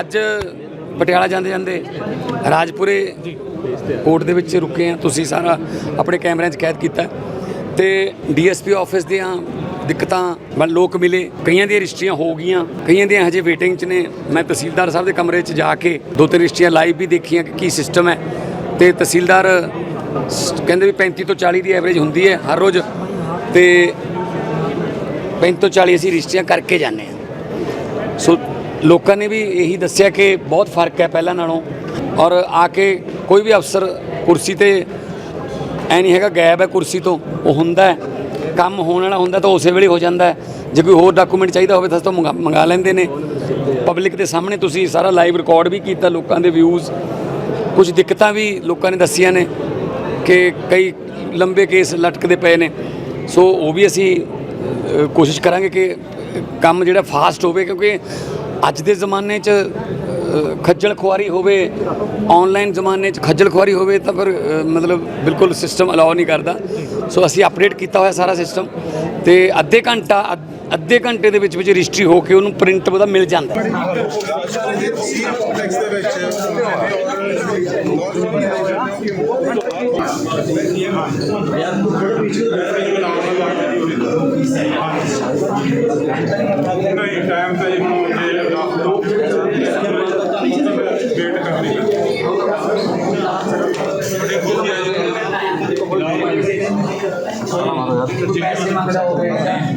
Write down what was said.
ਅੱਜ ਪਟਿਆਲਾ ਜਾਂਦੇ ਜਾਂਦੇ ਰਾਜਪੁਰੇ ਕੋਰਟ ਦੇ ਵਿੱਚ ਰੁਕੇ ਆ ਤੁਸੀਂ ਸਾਰਾ ਆਪਣੇ ਕੈਮਰਿਆਂ 'ਚ ਕੈਦ ਕੀਤਾ। ਤੇ ਡੀਐਸਪੀ ਆਫਿਸ ਦੀਆਂ ਦਿੱਕਤਾਂ ਵੱਲ ਲੋਕ ਮਿਲੇ। ਕਈਆਂ ਦੀਆਂ ਰਜਿਸਟਰੀਆਂ ਹੋ ਗਈਆਂ। ਕਈਆਂ ਦੀਆਂ ਹਜੇ ਵੇਟਿੰਗ 'ਚ ਨੇ। ਮੈਂ ਤਹਿਸੀਲਦਾਰ ਸਾਹਿਬ ਦੇ ਕਮਰੇ 'ਚ ਜਾ ਕੇ ਦੋ ਤਿੰਨ ਰਜਿਸਟਰੀਆਂ ਲਾਈਵ ਵੀ ਦੇਖੀਆਂ ਕਿ ਕੀ ਸਿਸਟਮ ਹੈ। ਤੇ ਤਹਿਸੀਲਦਾਰ ਕਹਿੰਦੇ ਵੀ 35 ਤੋਂ 40 ਦੀ ਐਵਰੇਜ ਹੁੰਦੀ ਹੈ ਹਰ ਰੋਜ਼। ਤੇ 35 ਤੋਂ 40 ਅਸੀਂ ਰਜਿਸਟਰੀਆਂ ਕਰਕੇ ਜਾਂਦੇ ਹਾਂ। ਸੋ ਲੋਕਾਂ ਨੇ ਵੀ ਇਹੀ ਦੱਸਿਆ ਕਿ ਬਹੁਤ ਫ਼ਰਕ ਹੈ ਪਹਿਲਾਂ ਨਾਲੋਂ। ਔਰ ਆ ਕੇ ਕੋਈ ਵੀ ਅਫਸਰ ਕੁਰਸੀ ਤੇ ਐ ਨਹੀਂ ਹੈਗਾ ਗਾਇਬ ਹੈ ਕੁਰਸੀ ਤੋਂ, ਉਹ ਹੁੰਦਾ ਕੰਮ ਹੋਣ ਵਾਲਾ ਹੁੰਦਾ ਤਾਂ ਉਸੇ ਵੇਲੇ ਹੋ ਜਾਂਦਾ ਜੇ ਕੋਈ ਹੋਰ ਡਾਕੂਮੈਂਟ ਚਾਹੀਦਾ ਹੋਵੇ ਤਾਂ ਤੋਂ ਮੰਗਾ ਮੰਗਾ ਲੈਂਦੇ ਨੇ। ਪਬਲਿਕ ਦੇ ਸਾਹਮਣੇ ਤੁਸੀਂ ਸਾਰਾ ਲਾਈਵ ਰਿਕਾਰਡ ਵੀ ਕੀਤਾ, ਲੋਕਾਂ ਦੇ ਵਿਊਜ਼ ਕੁਝ ਦਿੱਕਤਾਂ ਵੀ ਲੋਕਾਂ ਨੇ ਦੱਸੀਆਂ ਨੇ ਕਿ ਕਈ ਲੰਬੇ ਕੇਸ ਲਟਕਦੇ ਪਏ ਨੇ। ਸੋ ਉਹ ਵੀ ਅਸੀਂ ਕੋਸ਼ਿਸ਼ ਕਰਾਂਗੇ ਕਿ ਕੰਮ ਜਿਹੜਾ ਫਾਸਟ ਹੋਵੇ ਕਿਉਂਕਿ ਅੱਜ ਦੇ ਜ਼ਮਾਨੇ 'ਚ ਖੱਜਲ ਖੁਆਰੀ ਹੋਵੇ ਆਨਲਾਈਨ ਜ਼ਮਾਨੇ 'ਚ ਖੱਜਲ ਖੁਆਰੀ ਹੋਵੇ ਤਾਂ ਫਿਰ ਮਤਲਬ ਬਿਲਕੁਲ ਸਿਸਟਮ ਅਲਾਉ ਨਹੀਂ ਕਰਦਾ। ਸੋ ਅਸੀਂ ਅਪਡੇਟ ਕੀਤਾ ਹੋਇਆ ਸਾਰਾ ਸਿਸਟਮ ਤੇ ਅੱਧੇ ਘੰਟਾ, ਅੱਧ- ਅੱਧੇ ਘੰਟੇ ਦੇ ਵਿੱਚ ਵਿੱਚ ਰਜਿਸਟਰੀ ਹੋ ਕੇ ਉਹਨੂੰ ਪ੍ਰਿੰਟ ਉਹਦਾ ਮਿਲ ਜਾਂਦਾ। ਨਹੀਂ ਟਾਈਮ ਤਾਂ पैसे मांग रहा हो गए